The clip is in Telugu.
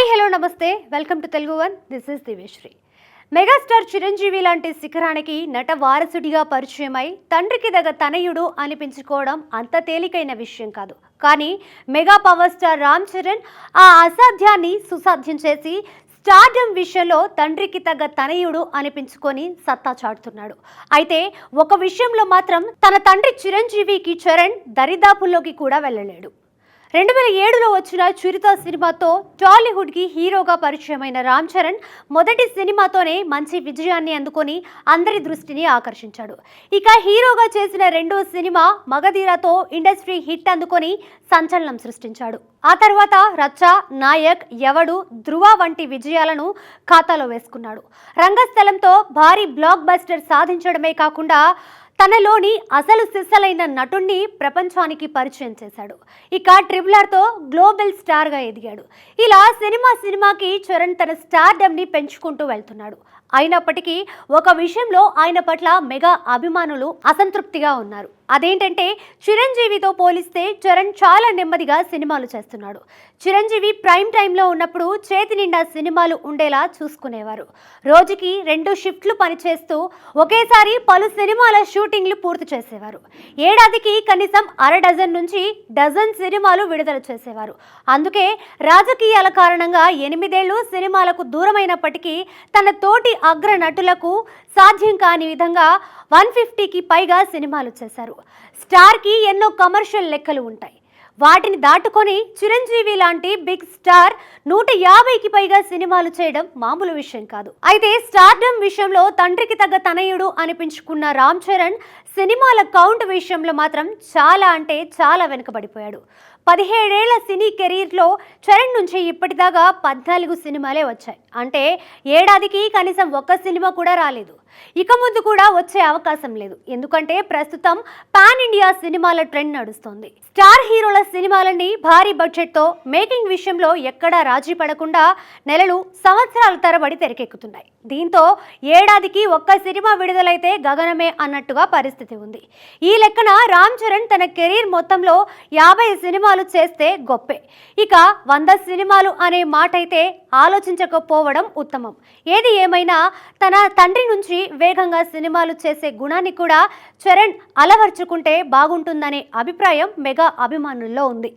హాయ్ హలో నమస్తే. Welcome to Telugu one. This is దివేశ్రీ megastar Chiranjeevi లాంటి శిఖరానికి నట వారసుడిగా పరిచయమై తండ్రికి దగ్గ తనయుడు అనిపించుకోవడం అంత తేలికైన విషయం కాదు. కానీ mega power star Ram Charan ఆ అసాధ్యాన్ని సుసాధ్యం చేసి స్టార్డమ్ విషయంలో తండ్రికి తగ్గ తనయుడు అనిపించుకొని సత్తా చాటుతున్నాడు. అయితే ఒక విషయంలో మాత్రం తన తండ్రి చిరంజీవికి చరణ్ దరిదాపుల్లోకి కూడా వెళ్ళలేడు. రెండు వేల ఏడులో వచ్చిన చిరుత సినిమాతో టాలీవుడ్కి హీరోగా పరిచయమైన రామ్ చరణ్ మొదటి సినిమాతోనే మంచి విజయాన్ని అందుకొని అందరి దృష్టిని ఆకర్షించాడు. ఇక హీరోగా చేసిన రెండో సినిమా మగధీరతో ఇండస్ట్రీ హిట్ అందుకొని సంచలనం సృష్టించాడు. ఆ తర్వాత రచ్చ నాయక్ ఎవడు ధృవ వంటి విజయాలను ఖాతాలో వేసుకున్నాడు. రంగస్థలంతో భారీ బ్లాక్ బస్టర్ సాధించడమే కాకుండా తనలోని అసలు సిస్సలైన నటుణ్ణి ప్రపంచానికి పరిచయం చేశాడు. ఇక ట్రిబులర్తో గ్లోబల్ స్టార్గా ఎదిగాడు. ఇలా సినిమా సినిమాకి చరణ్ తన స్టార్డమ్ని పెంచుకుంటూ వెళ్తున్నాడు. అయినప్పటికీ ఒక విషయంలో ఆయన పట్ల మెగా అభిమానులు అసంతృప్తిగా ఉన్నారు. అదేంటంటే చిరంజీవితో పోలిస్తే చరణ్ చాలా నెమ్మదిగా సినిమాలు చేస్తున్నాడు. చిరంజీవి ప్రైమ్ టైంలో ఉన్నప్పుడు చేతి నిండా సినిమాలు ఉండేలా చూసుకునేవారు. రోజుకి రెండు షిఫ్ట్లు పనిచేస్తూ ఒకేసారి పలు సినిమాల షూటింగ్లు పూర్తి చేసేవారు. ఏడాదికి కనీసం అర డజన్ నుంచి డజన్ సినిమాలు విడుదల చేసేవారు. అందుకే రాజకీయాల కారణంగా ఎనిమిదేళ్ళు సినిమాలకు దూరమైనప్పటికీ తన తోటి అగ్ర నటులకు సాధ్యం కాని విధంగా వన్ ఫిఫ్టీకి పైగా సినిమాలు చేశారు. స్టార్కి ఎన్నో కమర్షియల్ లెక్కలు ఉంటాయి. వాటిని దాటుకొని చిరంజీవి లాంటి బిగ్ స్టార్ నూట యాభైకి పైగా సినిమాలు చేయడం మామూలు విషయం కాదు. అయితే స్టార్డమ్ విషయంలో తండ్రికి తగ్గ తనయుడు అనిపించుకున్న రామ్ చరణ్ సినిమాల కౌంట్ విషయంలో మాత్రం చాలా అంటే చాలా వెనుకబడిపోయాడు. పదిహేడేళ్ళ సినీ కెరీర్లో చరణ్ నుంచి ఇప్పటిదాకా పద్నాలుగు సినిమాలే వచ్చాయి. అంటే ఏడాదికి కనీసం ఒక్క సినిమా కూడా రాలేదు. ఇక ముందు కూడా వచ్చే అవకాశం లేదు. ఎందుకంటే ప్రస్తుతం పాన్ ఇండియా సినిమాల ట్రెండ్ నడుస్తోంది. స్టార్ హీరోల సినిమాలన్నీ భారీ బడ్జెట్తో మేకింగ్ విషయంలో ఎక్కడా రాజీ పడకుండా నెలలు సంవత్సరాల తరబడి తెరకెక్కుతున్నాయి. దీంతో ఏడాదికి ఒక్క సినిమా విడుదలైతే గగనమే అన్నట్టుగా పరిస్థితి ఉంది. ఈ లెక్కన రామ్ చరణ్ తన కెరీర్ మొత్తంలో యాభై సినిమాలు చేస్తే గొప్పే. ఇక వంద సినిమాలు అనే మాట అయితే ఆలోచించకపోవడం ఉత్తమం. ఏది ఏమైనా తన తండ్రి నుంచి వేగంగా సినిమాలు చేసే గుణాన్ని కూడా చరణ్ అలవర్చుకుంటే బాగుంటుందనే అభిప్రాయం మెగా అభిమానుల్లో ఉంది.